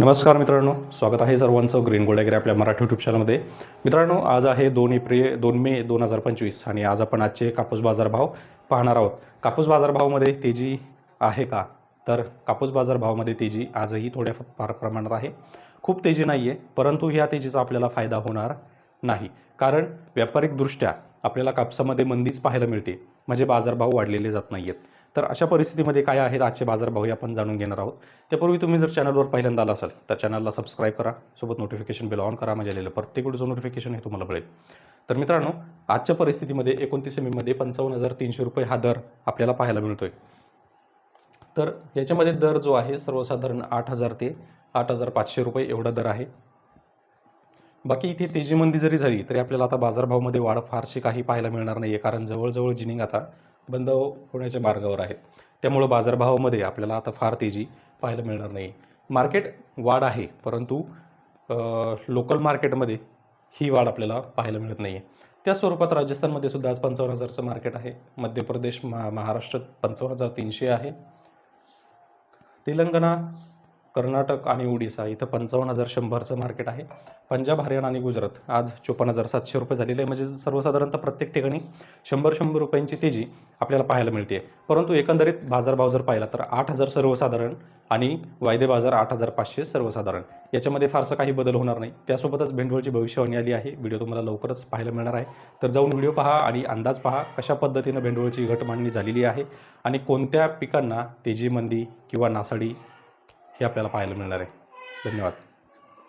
नमस्कार मित्रांनो स्वागत आहे सर्वांचं ग्रीन गोल्ड आपल्या मराठी युट्यूब चॅनलमध्ये मित्रांनो आज आहे दोन एप्रिल दोन मे दोन हजार पंचवीस आणि आज आपण आजचे कापूस बाजारभाव पाहणार आहोत. कापूस बाजारभावामध्ये तेजी आहे का? तर कापूस बाजारभावामध्ये तेजी आजही थोड्या फार प्रमाणात आहे. खूप तेजी नाही आहे परंतु ह्या तेजीचा आपल्याला फायदा होणार नाही. कारण व्यापारिकदृष्ट्या आपल्याला कापसामध्ये मंदीच पाहायला मिळते म्हणजे बाजारभाव वाढलेले जात नाही आहेत तर अशा परिस्थितीमध्ये काय आहेत आजचे बाजारभाव हे आपण जाणून घेणार आहोत. त्यापूर्वी तुम्ही जर चॅनलवर पहिल्यांदा आला असाल तर चॅनलला सबस्क्राईब करा सोबत नोटिफिकेशन बिल ऑन करा म्हणजे आलेलं प्रत्येक वेळेचं नोटिफिकेशन हे तुम्हाला मिळेल. तर मित्रांनो आजच्या परिस्थितीमध्ये एकोणतीस मेमध्ये पंचावन्न हजार तीनशे रुपये हा दर आपल्याला पाहायला मिळतोय. तर याच्यामध्ये दर जो आहे सर्वसाधारण आठ हजार ते आठ हजार पाचशे रुपये एवढा दर आहे. बाकी इथे तेजीमंदी जरी झाली तरी आपल्याला आता बाजारभावामध्ये वाढ फारशी काही पाहायला मिळणार नाही आहे कारण जवळजवळ जिनिंग आता बंद होण्याच्या मार्गावर आहेत. त्यामुळं बाजारभावामध्ये आपल्याला आता फार तेजी पाहायला मिळणार नाही. मार्केट वाढ आहे परंतु लोकल मार्केटमध्ये ही वाढ आपल्याला पाहायला मिळत नाही आहे त्या स्वरूपात राजस्थानमध्ये सुद्धा आज पंचावन्न हजारचं मार्केट आहे. मध्य प्रदेश महा महाराष्ट्रात पंचावन्न हजार तीनशे आहे. तेलंगणा कर्नाटक आणि ओडिसा इथं पंचावन्न हजार शंभरचं मार्केट आहे. पंजाब हरियाणा आणि गुजरात. आज चोपन्न हजार सातशे रुपये झालेले आहे. म्हणजे सर्वसाधारणतः प्रत्येक ठिकाणी शंभर शंभर रुपयांची तेजी आपल्याला पाहायला मिळते. परंतु एकंदरीत बाजारभाव जर पाहिला तर आठ हजार सर्वसाधारण आणि वायदे बाजार आठ हजार पाचशे सर्वसाधारण. याच्यामध्ये फारसा काही बदल होणार नाही. त्यासोबतच भेंडवळची भविष्यवाणी आली आहे. व्हिडिओ तुम्हाला लवकरच पाहायला मिळणार आहे. तर जाऊन व्हिडिओ पहा आणि अंदाज पहा कशा पद्धतीनं भेंडवळची घट मांडणी झालेली आहे आणि कोणत्या पिकांना तेजी मंदी किंवा नासाडी हे आपल्याला पाहायला मिळणार आहे. धन्यवाद.